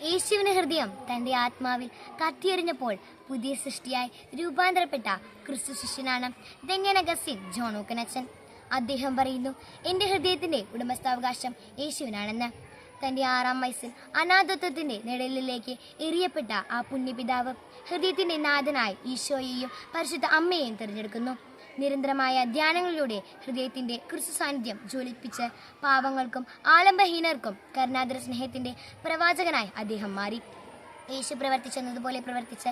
യേശുവിന് ഹൃദയം തന്റെ ആത്മാവിൽ കത്തിയെറിഞ്ഞപ്പോൾ പുതിയ സൃഷ്ടിയായി രൂപാന്തരപ്പെട്ട ക്രിസ്തു ശിഷ്യനാണ് ദെങ്ങനെ ഗസിൻ ജോൺ അദ്ദേഹം പറയുന്നു എന്റെ ഹൃദയത്തിന്റെ ഉടമസ്ഥാവകാശം യേശുവിനാണെന്ന്. തന്റെ ആറാം വയസ്സിൽ അനാഥത്വത്തിന്റെ നിഴലിലേക്ക് എറിയപ്പെട്ട ആ പുണ്യപിതാവ് ഹൃദയത്തിന്റെ നാഥനായി ഈശോയെയും പരിശുദ്ധ അമ്മയെയും തിരഞ്ഞെടുക്കുന്നു. നിരന്തരമായ ധ്യാനങ്ങളിലൂടെ ഹൃദയത്തിന്റെ ക്രിസ്തു സാന്നിധ്യം ജ്വലിപ്പിച്ച് പാവങ്ങൾക്കും ആലംബഹീനർക്കും കരുണാതര സ്നേഹത്തിന്റെ പ്രവാചകനായി അദ്ദേഹം മാറി. യേശു പ്രവർത്തിച്ചെന്നതുപോലെ പ്രവർത്തിച്ച്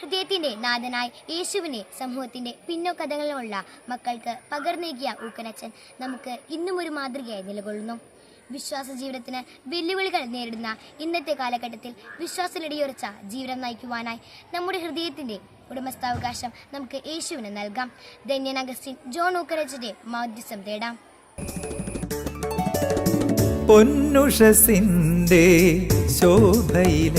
ഹൃദയത്തിന്റെ നാഥനായി യേശുവിനെ സമൂഹത്തിന്റെ പിന്നോക്കഥകളിലുള്ള മക്കൾക്ക് പകർന്നേകിയ ഊക്കനച്ചൻ നമുക്ക് ഇന്നും ഒരു മാതൃകയായി നിലകൊള്ളുന്നു. വിശ്വാസ ജീവിതത്തിന് വെല്ലുവിളികൾ നേരിടുന്ന ഇന്നത്തെ കാലഘട്ടത്തിൽ വിശ്വാസത്തിലിടിയുറച്ച ജീവിതം നയിക്കുവാനായി നമ്മുടെ ഹൃദയത്തിന്റെ ഉടമസ്ഥാവകാശം നമുക്ക് യേശുവിന് നൽകാം. ധന്യൻ അഗസ്റ്റിൻ ജോൺ ഊക്കരച്ചിന്റെ മാധ്യസം തേടാം. പൊന്നുഷസിന്റെ ശോഭയിലേക്കുണരൂ.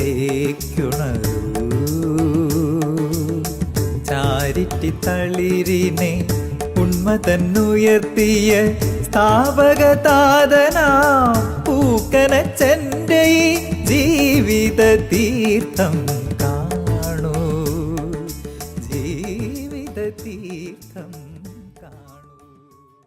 ചാരിറ്റി തളിരിനെ ഉണ്മ തന്നുയർത്തിയ സ്ഥാപകതാതനാ പൂക്കനച്ചന്റെ ഈ ജീവിത തീർത്ഥം കാണൂ. ജീവിത തീർത്ഥം